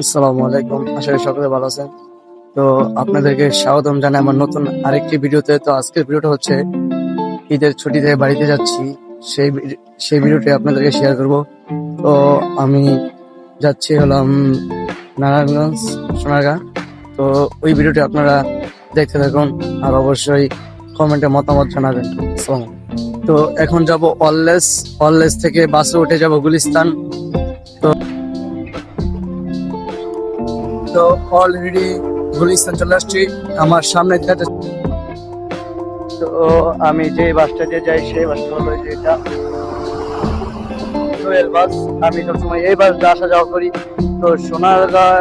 আসসালামু আলাইকুম। আশা করি সকলে ভালো আছেন। তো আপনাদেরকে স্বাগতম জানাই আমার নতুন আরেকটি ভিডিওতে। তো আজকের ভিডিওটা হচ্ছে ঈদের ছুটিতে বাড়িতে যাচ্ছি। সেই সেই ভিডিওটি আপনাদেরকে শেয়ার করব। তো আমি যাচ্ছি হলাম নারায়ণগঞ্জ, সোনারগাঁ। তো ওই ভিডিওটি আপনারা দেখতে থাকুন আর অবশ্যই কমেন্টে মতামত জানাবেন। তো এখন যাব অললেস অললেস থেকে বাসে উঠে যাব গুলিস্তান। তো অলরেডি গুলিস্তান চলে আসছি। আমার সামনে তো আমি যে বাসটা যে যাই, সেই বাসটা হলো এই যে বাস আমি সবসময় এই বাস দিয়ে আসা যাওয়া করি। তো সোনারগাঁ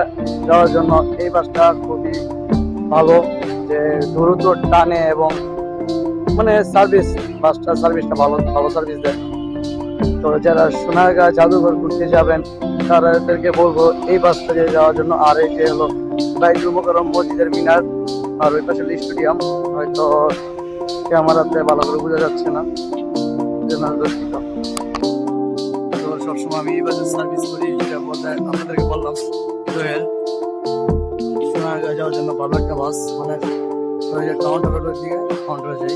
যাওয়ার জন্য এই বাসটা খুবই ভালো যে দ্রুত টানে এবং মানে সার্ভিস বাসটা সার্ভিসটা ভালো ভালো সার্ভিস দেয়। যারা সোনারগাঁ জাদুঘর ঘুরতে যাবেন তাদেরকে বলব এই বাস থেকে যাওয়ার জন্য আর এই যে হলো বাইজুল মোকারম মসজিদের মিনার, আর ওই পাশে স্টেডিয়াম। হয়তো ক্যামেরাতে ভালো করে বোঝা যাচ্ছে না। জন্য দুঃখিত সবসময়। আমি এই বাসে সার্ভিস বললাম সোনারগাঁ যাওয়ার জন্য ভালো একটা বাস মানে কাউন্টারে যাই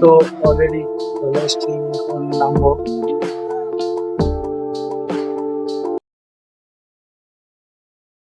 তো অলরেডি চলে এসছি এখন নামবো